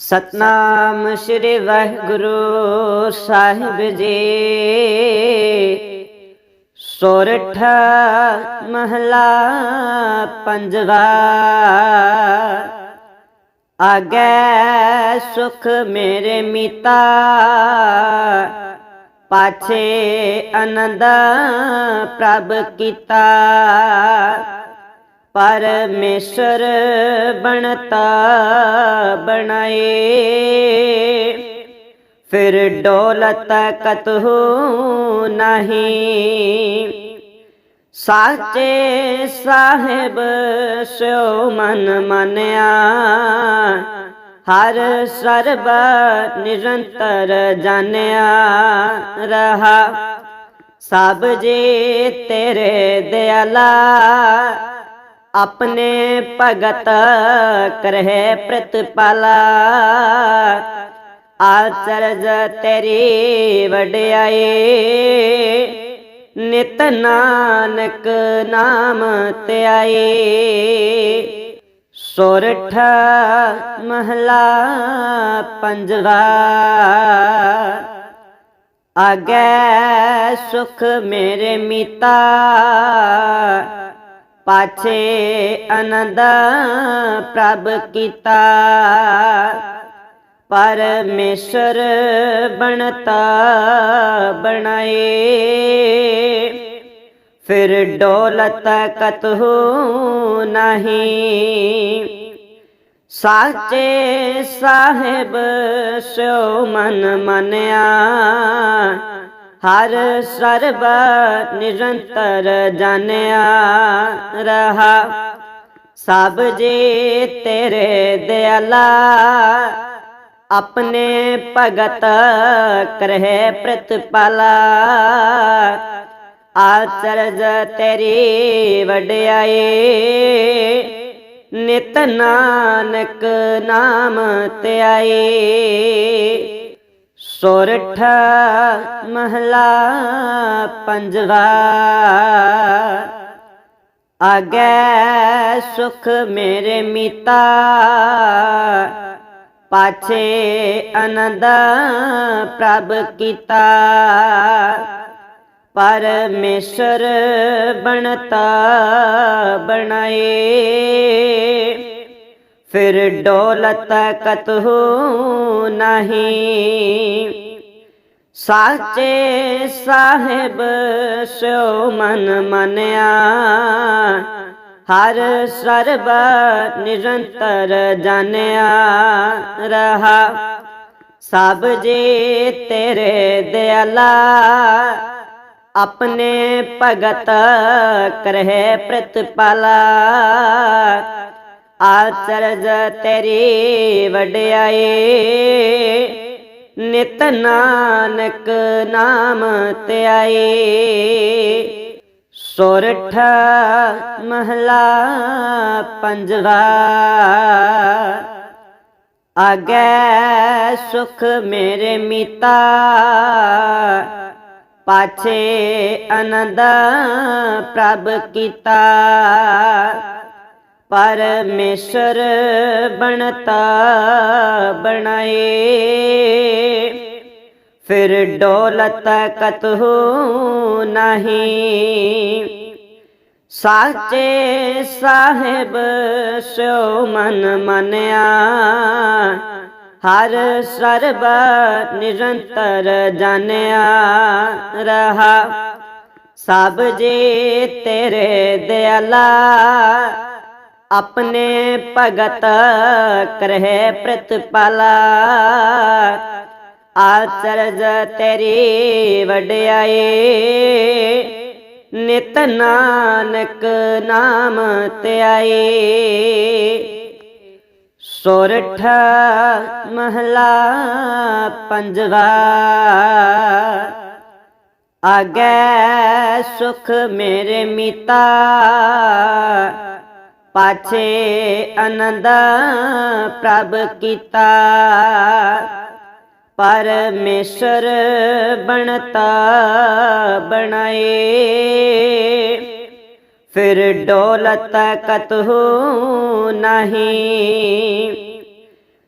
ਸਤਨਾਮ ਸ੍ਰੀ ਵਾਹਿਗੁਰੂ ਸਾਹਿਬ ਜੀ। ਸੋਰਠ ਮਹਲਾ ਪੰਜਵਾ। ਆਗੇ ਸੁਖ ਮੇਰੇ ਮੀਤਾ। ਪਾਛੇ ਆਨੰਦ ਪ੍ਰਭ ਕੀਤਾ। ਪਰਮੇਸ਼ਰ ਬਣਤਾ ਬਣਾਏ। ਫਿਰ ਡੋਲਤ ਕਤਹੂ ਨਹੀਂ। ਸਾਚੇ ਸਾਹਿਬ ਸਿਓ ਮਨ ਮੰਨਿਆ। ਹਰ ਸਰਬ ਨਿਰੰਤਰ ਜਾਣਿਆ ਰਹਾ। ਸਭ ਜੀ ਤੇਰੇ ਦਿਆਲਾ। ਆਪਣੇ ਭਗਤ ਕਰਹਿ ਪ੍ਰਤਪਾਲਾ। ਆਚਰਜ ਤੇਰੀ ਵਡਿਆਏ ਨਿਤ ਨਾਨਕ ਨਾਮ ਧਿਆਈ। ਸੋਰਠ ਮਹਲਾ ਪੰਜਵਾ। ਆਗੇ ਸੁਖ ਮੇਰੇ ਮੀਤਾ। ਪਾਛੇ ਆਨੰਦ ਪ੍ਰਭ ਕੀਤਾ। ਪਰਮੇਸ਼ਰ ਬਣਤਾ ਬਣਾਏ। ਫਿਰ ਡੋਲਤ ਕਤਹੂ ਨਹੀਂ। ਸਾਚੇ ਸਾਹਿਬ ਸ਼ੋ ਮਨ ਮੰਨਿਆ। ਹਰ ਸਰਬ ਨਿਰੰਤਰ ਜਾਣਿਆ ਰਹਾ। ਸਭ ਜੀ ਤੇਰੇ ਦਿਆਲਾ, ਆਪਣੇ ਭਗਤ ਕਰਹਿ ਪ੍ਰਤਪਾਲਾ। ਆਚਰਜ ਤੇਰੀ ਵਡਿਆਈ, ਨਿਤ ਨਾਨਕ ਨਾਮ ਧਿਆਈ। ਸੋਰਠ ਮਹਲਾ ਪੰਜਵਾ। ਆਗੇ ਸੁਖ ਮੇਰੇ ਮੀਤਾ ਪਾਛੇ ਆਨੰਦ ਪ੍ਰਭ ਕੀਤਾ। ਪਰਮੇਸ਼ਰ ਬਣਤਾ ਬਣਾਏ। ਫਿਰ ਡੋਲਤ ਕਤਹੂ ਨਹੀਂ ਸਾਚੇ ਸਾਹਿਬ ਸਿਓ ਮਨ ਮੰਨਿਆ ਹਰ ਸਰਬ ਨਿਰੰਤਰ ਜਾਣਿਆ ਰਹਾ ਸਭ ਜੀ ਤੇਰੇ ਦਿਆਲਾ ਆਪਣੇ ਭਗਤ ਕਰਹਿ ਪ੍ਰਤਪਾਲਾ ਆਚਰਜ ਤੇਰੀ ਵਡਿਆਈ। ਨਿਤ ਨਾਨਕ ਨਾਮ ਧਿਆਈ। ਸੋਰਠ ਮਹਲਾ ਪੰਜਵਾ। ਆਗੇ ਸੁਖ ਮੇਰੇ ਮਿਤਾ। ਪਾਛੇ ਆਨੰਦ ਪ੍ਰਭ ਕੀਤਾ। ਪਰਮੇਸ਼ਰ ਬਣਤਾ ਬਣਾਏ। ਫਿਰ ਡੋਲਤ ਕਤਹੂ ਨਹੀਂ। ਸਾਚੇ ਸਾਹਿਬ ਸ਼ੋ ਮਨ ਮੰਨਿਆ। ਹਰ ਸਰਬ ਨਿਰੰਤਰ ਜਾਣਿਆ ਰਹਾ। ਸਭ ਜੀ ਤੇਰੇ ਦਿਆਲਾ। ਆਪਣੇ ਭਗਤ ਕਰਹਿ ਪ੍ਰਤਪਾਲਾ। ਆਚਰਜ ਤੇਰੀ ਵਡਿਆਏ ਨਿਤ ਨਾਨਕ ਨਾਮ ਧਿਆਈ। ਸੋਰਠ ਮਹਲਾ ਪੰਜਵਾ, ਆਗੇ ਸੁਖ ਮੇਰੇ ਮੀਤਾ। ਪਾਛੇ ਆਨੰਦ ਪ੍ਰਭ ਕੀਤਾ। ਪਰਮੇਸ਼ਰ ਬਣਤਾ ਬਣਾਏ। ਫਿਰ ਡੋਲਤ ਕਤਹੂ ਨਹੀਂ।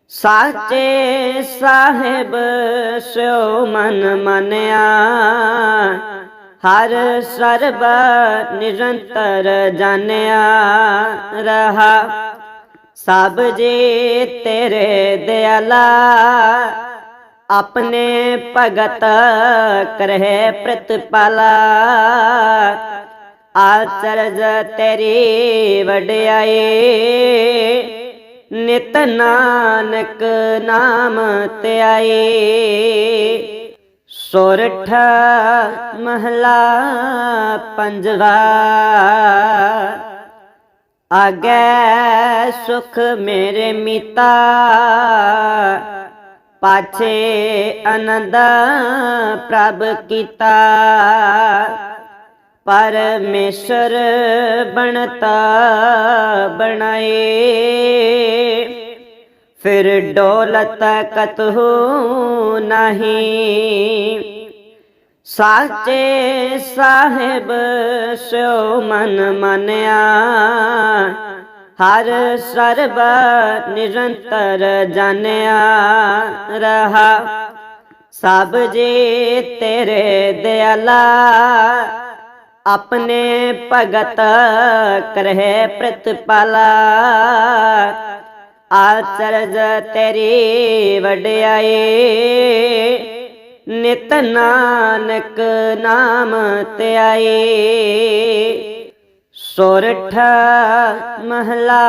ਸਾਚੇ ਸਾਹਿਬ ਸਿਓ ਮਨ ਮੰਨਿਆ। ਹਰ ਸਰਬ ਨਿਰੰਤਰ ਜਾਣਿਆ ਰਹਾ। ਸਭ ਜੀ ਤੇਰੇ ਦਿਆਲਾ, ਆਪਣੇ ਭਗਤ ਕਰਹਿ ਪ੍ਰਤਪਾਲਾ। ਆਚਰਜ ਤੇਰੀ ਵਡਿਆਈ, ਨਿਤ ਨਾਨਕ ਨਾਮ ਧਿਆਏ ਸੋਰਠ ਮਹਲਾ ਪੰਜਵਾ। ਆਗੇ ਸੁਖ ਮੇਰੇ ਮਿਤਾ ਪਾਛੇ ਆਨੰਦ ਪ੍ਰਭ ਕੀਤਾ। ਪਰਮੇਸ਼ਰ ਬਣਤਾ ਬਣਾਏ। ਫਿਰ ਡੋਲਤ ਕਤਹੂ ਨਹੀਂ। ਸਾਚੇ ਸਾਹਿਬ ਸਿਓ ਮਨ ਮੰਨਿਆ, ਹਰ ਸਰਬ ਨਿਰੰਤਰ ਜਾਣਿਆ ਰਹਾ। ਸਭ ਜੀ ਤੇਰੇ ਦਿਆਲਾ, ਆਪਣੇ ਭਗਤ ਕਰਹਿ ਪ੍ਰਤਪਾਲਾ। ਆਚਰਜ ਤੇਰੀ ਵਡਿਆਈ। ਨਿਤ ਨਾਨਕ ਨਾਮ ਧਿਆਏ ਸੋਰਠ ਮਹਲਾ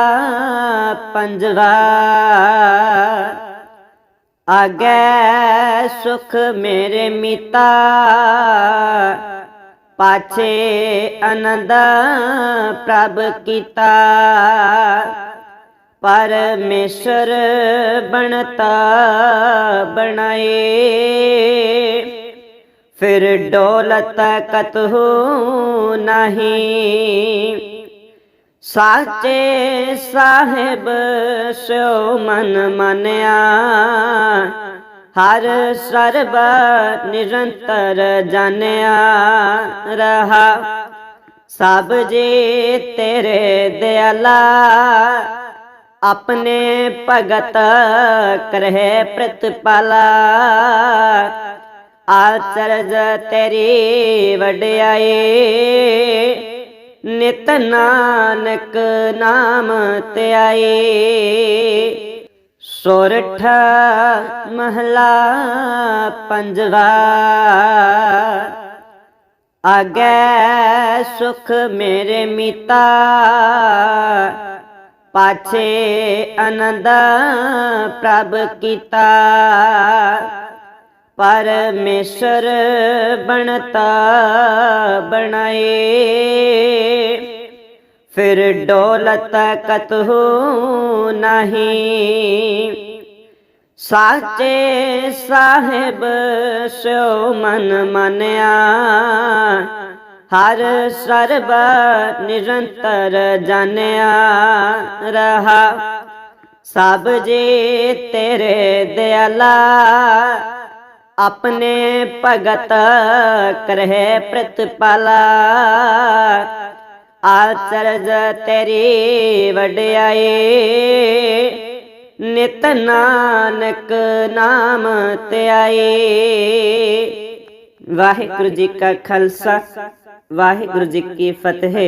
ਪੰਜਵਾ। ਆਗੇ ਸੁਖ ਮੇਰੇ ਮਿਤਾ। ਪਾਛੇ ਆਨੰਦ ਪ੍ਰਭ ਕੀਤਾ। ਪਰਮੇਸ਼ਰ ਬਣਤਾ ਬਣਾਏ। ਫਿਰ ਡੋਲਤ ਕਤਹੂ ਨਹੀਂ। ਸਾਚੇ ਸਾਹਿਬ ਸ਼ੋ ਮਨ ਮਨਿਆ। ਹਰ ਸਰਬ ਨਿਰੰਤਰ ਜਾਣਿਆ ਰਹਾ। ਸਭ ਜੀ ਤੇਰੇ ਦਿਆਲਾ। ਆਪਣੇ ਭਗਤ ਕਰਹਿ ਪ੍ਰਤਪਾਲਾ। ਆਚਰਜ ਤੇਰੀ ਵਡਿਆਈ, ਨਿਤ ਨਾਨਕ ਨਾਮ ਧਿਆਏ ਸੋਰਠ ਮਹਲਾ ਪੰਜਵਾ ਆਗੇ ਸੁਖ ਮੇਰੇ ਮੀਤਾ। ਪਾਛੇ ਆਨੰਦ ਪ੍ਰਭ ਕੀਤਾ। ਪਰਮੇਸ਼ਰ ਬਣਤਾ ਬਣਾਏ। ਫਿਰ ਡੋਲਤ ਕਤਹੂ ਨਹੀਂ। ਸਾਚੇ ਸਾਹਿਬ ਸ਼ੋ ਮਨ ਮੰਨਿਆ। ਹਰ ਸਰਬ ਨਿਰੰਤਰ ਜਾਣਿਆ ਰਹਾ। ਸਭ ਜੀ ਤੇਰੇ ਦਿਆਲਾ, ਆਪਣੇ ਭਗਤ ਕਰਹਿ ਪ੍ਰਤਪਾਲਾ। ਆਚਰਜ ਤੇਰੀ ਵਡਿਆਈ, ਨਿਤ ਨਾਨਕ ਨਾਮ ਧਿਆਏ ਵਾਹਿਗੁਰੂ ਜੀ ਕਾ ਖਾਲਸਾ। ਵਾਹਿਗੁਰੂ ਜੀ ਕੀ ਫਤਿਹ।